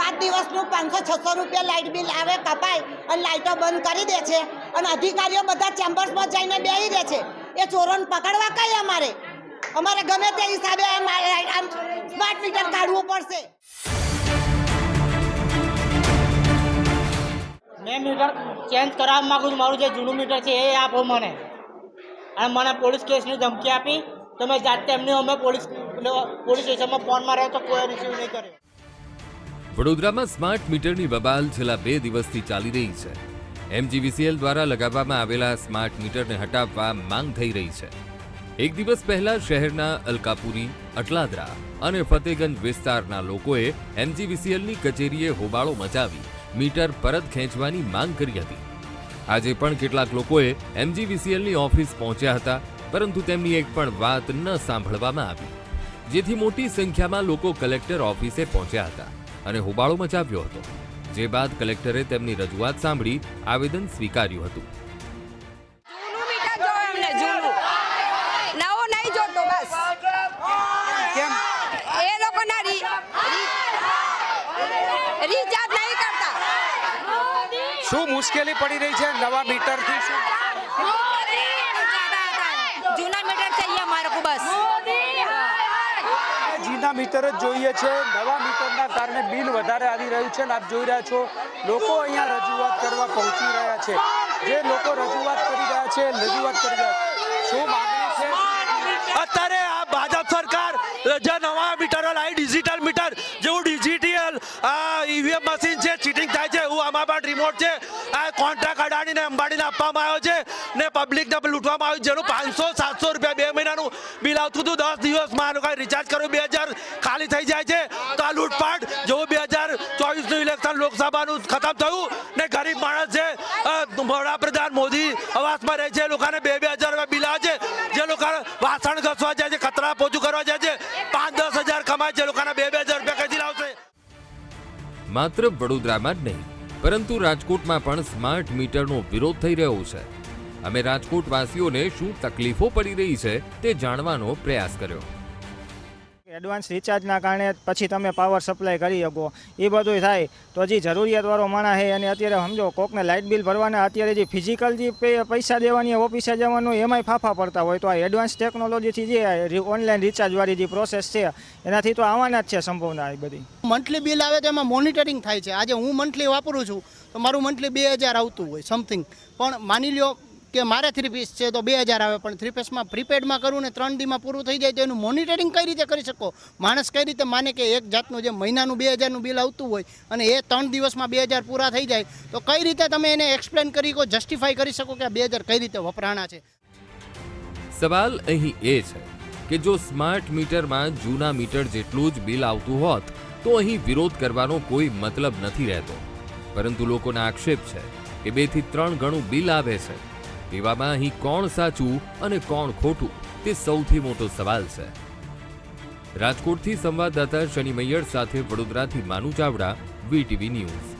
પાંચ દિવસનું પાંચસો છસો રૂપિયા લાઇટ બિલ આવે, કપાય અને લાઇટો બંધ કરી દે છે. અને અધિકારીઓ બધા ચેમ્બર્સમાં જઈને બેસી દે છે. એ ચોરોને પકડવા કઈ અમારે? અમારે ગમે તે હિસાબે આમ સ્માર્ટ મીટર કાઢવું પડશે. મેં મીટર ચેન્જ કરાવવા માગું છું. મારું જે જૂનું મીટર છે એ આપો મને. અને મને પોલીસ કેસની ધમકી આપી. તો મેં જાતે એમની અમે પોલીસ પોલીસ સ્ટેશનમાં ફોન માર્યો તો કોઈ રિસીવ નહીં કર્યો વડોદરામાં સ્માર્ટ મીટરની બબાલ છેલ્લા બે દિવસથી ચાલી રહી છે. એમજીવીસીએલ દ્વારા લગાવવામાં આવેલા સ્માર્ટ મીટરને હટાવવા માંગ થઈ રહી છે. એક દિવસ પહેલા શહેરના અલકાપુરી, અટલાદરા અને ફતેગંજ વિસ્તારના લોકોએ એમજીવીસીએલની કચેરીએ હોબાળો મચાવી મીટર પરત ખેંચવાની માંગ કરી હતી. આજે પણ કેટલાક લોકોએ એમજીવીસીએલની ઓફિસ પહોંચ્યા હતા, પરંતુ તેમની એક પણ વાત ન સાંભળવામાં આવી, જેથી મોટી સંખ્યામાં લોકો કલેક્ટર ઓફિસે પહોંચ્યા હતા. અને હોબાળો મચાવ્યો હતો. જે બાદ કલેક્ટરે તેમની રજૂઆત સાંભળી આવેદન સ્વીકાર્યું હતું. શું મુશ્કેલી પડી રહી છે નવા મીટરથી? શું જૂના મીટર છે અહીંયા બસ. જીના મીટર જ જોઈએ છે. નવા મીટરના કારણે બિલ વધારે આવી રહ્યું છે અને આપ જોઈ રહ્યા છો, લોકો અહીંયા રજૂઆત કરવા પહોંચી રહ્યા છે. જે લોકો રજૂઆત કરી રહ્યા છે, રજૂઆત કરી રહ્યા છે. શું માગણી છે? અત્યારે આ ભાજપ સરકાર, જે નવા મીટરો લાવી ડિજિટલ મીટર જેવું ડિજિટલ ઈવીએમ મશીન છે પણ રિમોટ છે. આ કોન્ટ્રાક્ટ અડાડીને અંબાણીને આપવામાં આવ્યો છે ને પબ્લિકને લૂંટવામાં આવ્યું જેનું પાંચસો, સાતસો રૂપિયા બે મહિનાનું બિલ આવતું હતું. દસ દિવસમાં આ લોકોએ રિચાર્જ કર્યું. બે હજાર ખાલી થઈ જાય છે. તો આ લૂંટપાટ જેવું બે હજાર ચોવીસનું ઇલેક્શન લોકસભાનું ખતમ થયું ને ગરીબ માણસ છે વડાપ્રધાન મોદી આવાસમાં રહે છે. લોકોને બે બે હજાર રૂપિયા બિલ આવે છે. જે લોકો વાસણ ઘસવા જાય છે, કચરા પોચું કરવા જાય છે, પાંચ, દસ હજાર કમાય છે. લોકોને બે બે હજાર રૂપિયા કઈથી લાવશે? માત્ર વડોદરામાં જ નહીં. પરંતુ રાજકોટમાં પણ સ્માર્ટ મીટરનો વિરોધ થઈ રહ્યો છે. અમે રાજકોટવાસીઓને શું તકલીફો પડી રહી છે તે જાણવાનો પ્રયાસ કર્યો. એડવાન્સ રિચાર્જના કારણે પછી તમે પાવર સપ્લાય કરી શકો. એ બધું થાય. તો જે જરૂરિયાતવાળો માણસ છે અને અત્યારે સમજો, કોકને લાઇટ બિલ ભરવાના, અત્યારે જે ફિઝિકલ જે પૈસા દેવાની ઓફિસે જવાનું, એમાંય ફાફા પડતા હોય. તો આ એડવાન્સ ટેકનોલોજીથી જે ઓનલાઈન રિચાર્જવાળી જે પ્રોસેસ છે, એનાથી તો આવવાના જ છે સંભાવના એ બધી. મંથલી બિલ આવે તો એમાં મોનિટરિંગ થાય છે. આજે હું મંથલી વાપરું છું, તો મારું મંથલી બે હજાર આવતું હોય સમથિંગ પણ માની લ્યો કે મારે થ્રી પીસ છે તો બે હજાર આવે, પણ થ્રી પીસમાં પ્રીપેડમાં કરું ને ત્રણ દીમાં પૂરું થઈ જાય તો એનું મોનિટરિંગ કઈ રીતે કરી શકો? માણસ કઈ રીતે માને કે એક જાતનું જે મહિનાનું બે હજારનું બિલ આવતું હોય અને એ ત્રણ દિવસમાં બે હજાર પૂરા થઈ જાય, તો કઈ રીતે તમે એને એક્સપ્લેન કરી શકો જસ્ટિફાઈ કરી શકો કે બે હજાર કઈ રીતે વપરાણા છે? સવાલ અહીં એ છે કે જો સ્માર્ટ મીટરમાં જૂના મીટર જેટલું જ બિલ આવતું હોત, તો અહીં વિરોધ કરવાનો કોઈ મતલબ નથી રહેતો. પરંતુ લોકોના આક્ષેપ છે કે બેથી ત્રણ ગણું બિલ આવે છે. એવામાં અહીં કોણ સાચું અને કોણ ખોટું તે સૌથી મોટો સવાલ છે. રાજકોટથી સંવાદદાતા શનિ મૈયર સાથે વડોદરાથી માનુ ચાવડા વીટીવી ન્યૂઝ.